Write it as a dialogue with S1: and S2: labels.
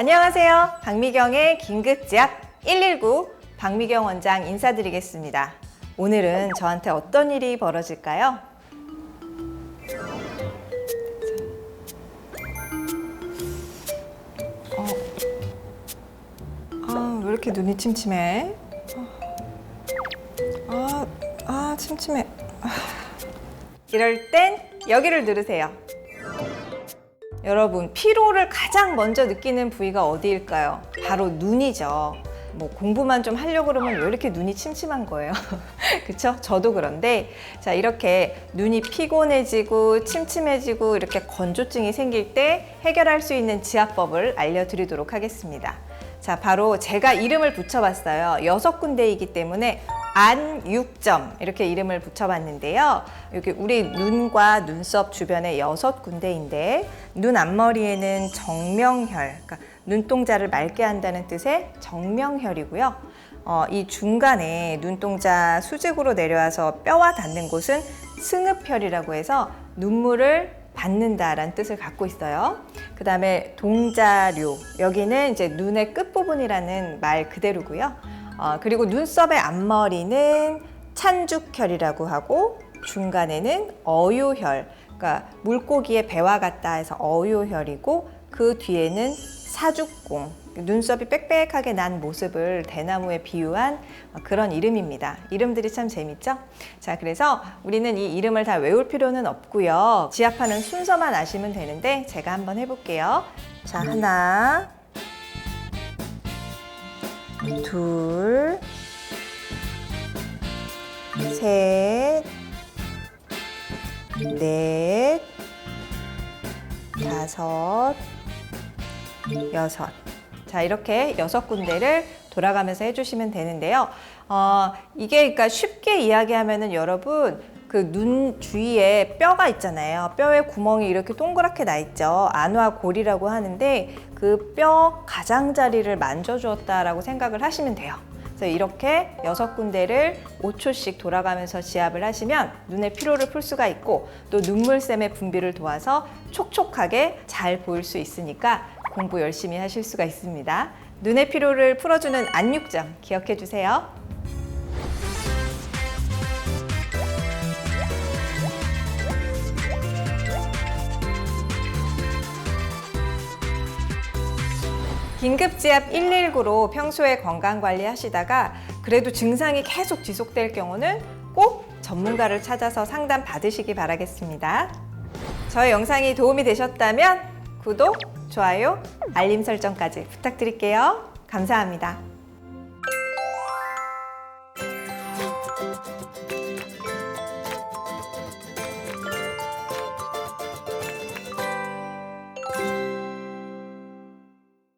S1: 안녕하세요. 박미경의 긴급지압 119 박미경 원장 인사드리겠습니다. 오늘은 저한테 어떤 일이 벌어질까요? 어. 아, 왜 이렇게 눈이 침침해? 아, 아, 침침해. 아. 이럴 땐 여기를 누르세요. 여러분, 피로를 가장 먼저 느끼는 부위가 어디일까요? 바로 눈이죠. 뭐 공부만 좀 하려고 그러면 왜 이렇게 눈이 침침한 거예요? 그쵸? 저도 그런데 자 이렇게 눈이 피곤해지고 침침해지고 이렇게 건조증이 생길 때 해결할 수 있는 지압법을 알려드리도록 하겠습니다. 자 바로 제가 이름을 붙여봤어요. 여섯 군데이기 때문에 안육점 이렇게 이름을 붙여봤는데요. 여기 우리 눈과 눈썹 주변에 여섯 군데인데 눈 앞머리에는 정명혈, 그러니까 눈동자를 맑게 한다는 뜻의 정명혈이고요. 어, 이 중간에 눈동자 수직으로 내려와서 뼈와 닿는 곳은 승읍혈이라고 해서 눈물을 받는다라는 뜻을 갖고 있어요. 그 다음에 동자류 여기는 이제 눈의 끝 부분이라는 말 그대로고요. 어, 그리고 눈썹의 앞머리는 찬죽혈이라고 하고 중간에는 어유혈, 그러니까 물고기의 배와 같다 해서 어유혈이고 그 뒤에는 사죽공, 눈썹이 빽빽하게 난 모습을 대나무에 비유한 그런 이름입니다. 이름들이 참 재밌죠? 자, 그래서 우리는 이 이름을 다 외울 필요는 없고요. 지압하는 순서만 아시면 되는데 제가 한번 해볼게요. 자, 하나, 둘, 셋, 넷, 다섯, 여섯. 자, 이렇게 여섯 군데를 돌아가면서 해주시면 되는데요. 어, 이게 그러니까 쉽게 이야기하면은 여러분 그 눈 주위에 뼈가 있잖아요. 뼈에 구멍이 이렇게 동그랗게 나 있죠. 안화골이라고 하는데 그 뼈 가장자리를 만져주었다라고 생각을 하시면 돼요. 그래서 이렇게 여섯 군데를 5초씩 돌아가면서 지압을 하시면 눈의 피로를 풀 수가 있고 또 눈물샘의 분비를 도와서 촉촉하게 잘 보일 수 있으니까 공부 열심히 하실 수가 있습니다. 눈의 피로를 풀어주는 안육점 기억해 주세요. 긴급지압 119로 평소에 건강 관리 하시다가 그래도 증상이 계속 지속될 경우는 꼭 전문가를 찾아서 상담 받으시기 바라겠습니다. 저의 영상이 도움이 되셨다면 구독, 좋아요, 알림 설정까지 부탁드릴게요. 감사합니다.